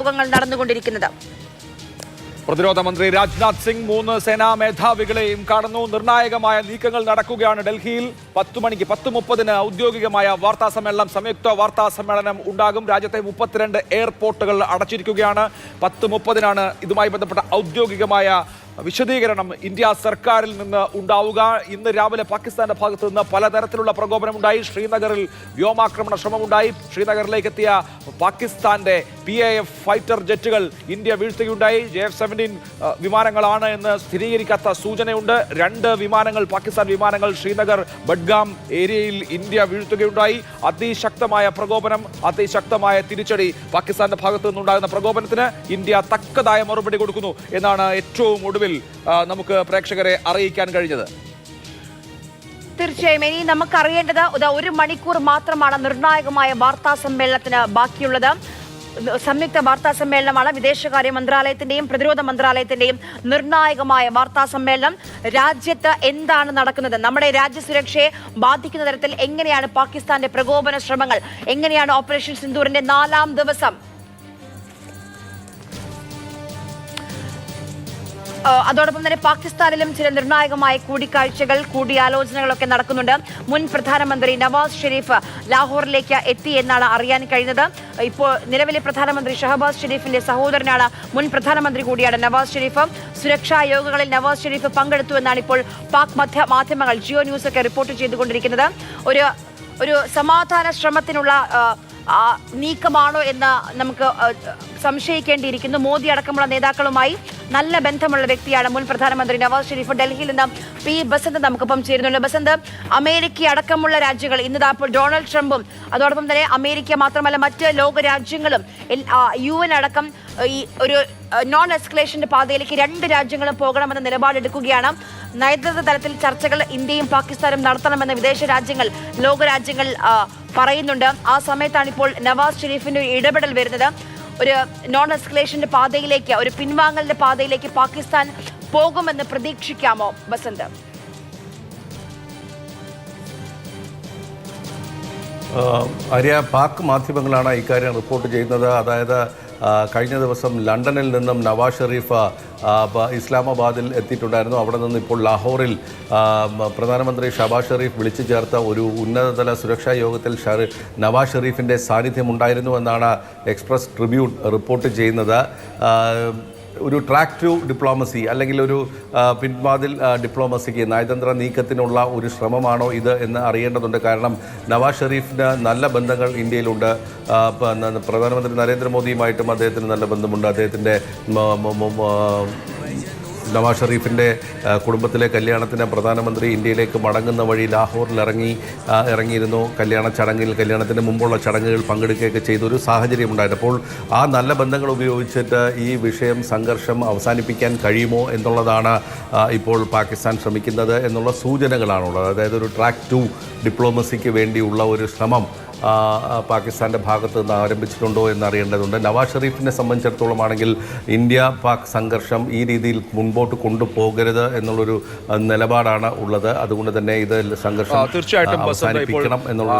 യോഗങ്ങൾ നടന്നുകൊണ്ടിരിക്കുന്നത്. പ്രതിരോധ മന്ത്രി രാജ്നാഥ് സിംഗ് മൂന്ന് സേനാ മേധാവികളെയും കടന്നു. നിർണായകമായ നീക്കങ്ങൾ നടക്കുകയാണ് ഡൽഹിയിൽ. പത്ത് മണിക്ക് പത്ത് മുപ്പതിന് ഔദ്യോഗികമായ വാർത്താ സമ്മേളനം സംയുക്ത വാർത്താ സമ്മേളനം ഉണ്ടാകും. രാജ്യത്തെ മുപ്പത്തിരണ്ട് എയർപോർട്ടുകൾ അടച്ചിരിക്കുകയാണ്. പത്ത് മുപ്പതിനാണ് ഇതുമായി ബന്ധപ്പെട്ട ഔദ്യോഗികമായ വിശദീകരണം ഇന്ത്യ സർക്കാരിൽ നിന്ന് ഉണ്ടാവുക. ഇന്ന് രാവിലെ പാകിസ്ഥാന്റെ ഭാഗത്തു നിന്ന് പലതരത്തിലുള്ള പ്രകോപനമുണ്ടായി. ശ്രീനഗറിൽ വ്യോമാക്രമണ ശ്രമമുണ്ടായി. ശ്രീനഗറിലേക്ക് എത്തിയ പാകിസ്ഥാന്റെ പി എ എഫ് ഫൈറ്റർ ജെറ്റുകൾ ഇന്ത്യ വീഴ്ത്തുകയുണ്ടായി. ജെ എഫ് സെവന്റീൻ വിമാനങ്ങളാണ് എന്ന് സ്ഥിരീകരിക്കാത്ത സൂചനയുണ്ട്. രണ്ട് വിമാനങ്ങൾ പാകിസ്ഥാൻ വിമാനങ്ങൾ ശ്രീനഗർ ബഡ്ഗാം ഏരിയയിൽ ഇന്ത്യ വീഴ്ത്തുകയുണ്ടായി. അതിശക്തമായ പ്രകോപനം അതിശക്തമായ തിരിച്ചടി പാകിസ്ഥാന്റെ ഭാഗത്തു നിന്നുണ്ടാകുന്ന പ്രകോപനത്തിന് ഇന്ത്യ തക്കതായ മറുപടി കൊടുക്കുന്നു എന്നാണ് ഏറ്റവും ഒടുവിൽ നമുക്ക് പ്രേക്ഷകരെ അറിയിക്കാൻ കഴിഞ്ഞത്. തീർച്ചയായും. ഇനി നമുക്ക് അറിയേണ്ടത് ഒരു മണിക്കൂർ മാത്രമാണ് നിർണായകമായ വാർത്താ സമ്മേളനത്തിന് ബാക്കിയുള്ളത്. സംയുക്ത വാർത്താ സമ്മേളനമാണ് വിദേശകാര്യ മന്ത്രാലയത്തിന്റെയും പ്രതിരോധ മന്ത്രാലയത്തിന്റെയും നിർണായകമായ വാർത്താ സമ്മേളനം. രാജ്യത്ത് എന്താണ് നടക്കുന്നത്? നമ്മുടെ രാജ്യസുരക്ഷയെ ബാധിക്കുന്ന തരത്തിൽ എങ്ങനെയാണ് പാകിസ്ഥാന്റെ പ്രകോപന ശ്രമങ്ങൾ? എങ്ങനെയാണ് ഓപ്പറേഷൻ സിന്ദൂറിന്റെ നാലാം ദിവസം അതോടൊപ്പം തന്നെ പാകിസ്ഥാനിലും ചില നിർണായകമായ കൂടിക്കാഴ്ചകൾ കൂടിയാലോചനകളൊക്കെ നടക്കുന്നുണ്ട്. മുൻ പ്രധാനമന്ത്രി നവാസ് ഷെരീഫ് ലാഹോറിലേക്ക് എത്തി എന്നാണ് അറിയാൻ കഴിഞ്ഞത്. ഇപ്പോൾ നിലവിലെ പ്രധാനമന്ത്രി ഷഹബാസ് ഷെരീഫിന്റെ സഹോദരനാണ് മുൻ പ്രധാനമന്ത്രി കൂടിയാണ് നവാസ് ഷെരീഫ്. സുരക്ഷാ യോഗങ്ങളിൽ നവാസ് ഷെരീഫ് പങ്കെടുത്തു എന്നാണ് ഇപ്പോൾ പാക് മധ്യ മാധ്യമങ്ങൾ ജിയോ ന്യൂസ് ഒക്കെ റിപ്പോർട്ട് ചെയ്തുകൊണ്ടിരിക്കുന്നത്. ഒരു ഒരു സമാധാന ശ്രമത്തിനുള്ള നീക്കമാണോ എന്ന് നമുക്ക് സംശയിക്കേണ്ടിയിരിക്കുന്നു. മോദി അടക്കമുള്ള നേതാക്കളുമായി നല്ല ബന്ധമുള്ള വ്യക്തിയാണ് മുൻ പ്രധാനമന്ത്രി നവാസ് ഷെരീഫ്. ഡൽഹിയിൽ നിന്ന് പി ബസന്ത് നമുക്കൊപ്പം ചേരുന്നുണ്ട്. ബസന്ത് അമേരിക്ക അടക്കമുള്ള രാജ്യങ്ങൾ ഇന്ന് ഡൊണാൾഡ് ട്രംപും അതോടൊപ്പം തന്നെ അമേരിക്ക മാത്രമല്ല മറ്റ് ലോക രാജ്യങ്ങളും യു എൻ അടക്കം ഈ ഒരു നോൺ എസ്കലേഷന്റെ പാതയിലേക്ക് രണ്ട് രാജ്യങ്ങളും പോകണമെന്ന നിലപാടെടുക്കുകയാണ്. നയതന്ത്ര തലത്തിൽ ചർച്ചകൾ ഇന്ത്യയും പാകിസ്ഥാനും നടത്തണമെന്ന് വിദേശ രാജ്യങ്ങൾ ലോകരാജ്യങ്ങൾ പറയുന്നുണ്ട്. ആ സമയത്താണ് ഇപ്പോൾ നവാസ് ഷെരീഫിന്റെ ഒരു ഇടപെടൽ വരുന്നത്. ഒരു നോൺ എസ്കലേഷന്റെ പാതയിലേക്ക് ഒരു പിൻവാങ്ങലിന്റെ പാതയിലേക്ക് പാകിസ്ഥാൻ പോകുമെന്ന് പ്രതീക്ഷിക്കാമോ ബസന്ത് അരിയ പാക് മാധ്യമങ്ങളാണ് ഇക്കാര്യം റിപ്പോർട്ട് ചെയ്യുന്നത്. അതായത് കഴിഞ്ഞ ദിവസം ലണ്ടനിൽ നിന്നും നവാസ് ഷെറീഫ് ഇസ്ലാമാബാദിൽ എത്തിയിട്ടുണ്ടായിരുന്നു. അവിടെ നിന്ന് ഇപ്പോൾ ലാഹോറിൽ പ്രധാനമന്ത്രി ഷബാസ് ഷെറീഫ് വിളിച്ചു ചേർത്ത ഒരു ഉന്നതതല സുരക്ഷാ യോഗത്തിൽ നവാസ് ഷെറീഫിന്റെ സാന്നിധ്യം ഉണ്ടായിരുന്നു എന്നാണ് എക്സ്പ്രസ് ട്രിബ്യൂൺ റിപ്പോർട്ട് ചെയ്യുന്നത്. ഒരു ട്രാക്ക് ടു ഡിപ്ലോമസി അല്ലെങ്കിൽ ഒരു പിൻവാതിൽ ഡിപ്ലോമസിക്ക് നയതന്ത്ര നീക്കത്തിനുള്ള ഒരു ശ്രമമാണോ ഇത് എന്ന് അറിയേണ്ടതുണ്ട്. കാരണം നവാസ് ഷെരീഫിന് നല്ല ബന്ധങ്ങൾ ഇന്ത്യയിലുണ്ട്. പ്രധാനമന്ത്രി നരേന്ദ്രമോദിയുമായിട്ടും അദ്ദേഹത്തിന് നല്ല ബന്ധമുണ്ട്. അദ്ദേഹത്തിന്റെ നവാസ് ഷെറീഫിന്റെ കുടുംബത്തിലെ കല്യാണത്തിന് പ്രധാനമന്ത്രി ഇന്ത്യയിലേക്ക് മടങ്ങുന്ന വഴി ലാഹോറിൽ ഇറങ്ങി ഇറങ്ങിയിരുന്നു. കല്യാണ ചടങ്ങിൽ കല്യാണത്തിന് മുമ്പുള്ള ചടങ്ങുകൾ പങ്കെടുക്കുകയൊക്കെ ചെയ്തൊരു സാഹചര്യം ഉണ്ടായിരുന്നു. അപ്പോൾ ആ നല്ല ബന്ധങ്ങൾ ഉപയോഗിച്ചിട്ട് ഈ വിഷയം സംഘർഷം അവസാനിപ്പിക്കാൻ കഴിയുമോ എന്നുള്ളതാണ് ഇപ്പോൾ പാകിസ്ഥാൻ ശ്രമിക്കുന്നത് എന്നുള്ള സൂചനകളാണുള്ളത്. അതായത് ഒരു ട്രാക്ക് ടു ഡിപ്ലോമസിക്ക് വേണ്ടിയുള്ള ഒരു ശ്രമം പാകിസ്ഥാന്റെ ഭാഗത്ത് നിന്ന് ആരംഭിച്ചിട്ടുണ്ടോ എന്നറിയേണ്ടതുണ്ട്. നവാസ് ഷെറീഫിനെ സംബന്ധിച്ചിടത്തോളം ആണെങ്കിൽ ഇന്ത്യ പാക് സംഘർഷം ഈ രീതിയിൽ മുൻപോട്ട് കൊണ്ടുപോകരുത് എന്നുള്ളൊരു നിലപാടാണ് ഉള്ളത്. അതുകൊണ്ട് തന്നെ ഇത് സംഘർഷം അവസാനിപ്പിക്കണം എന്നുള്ള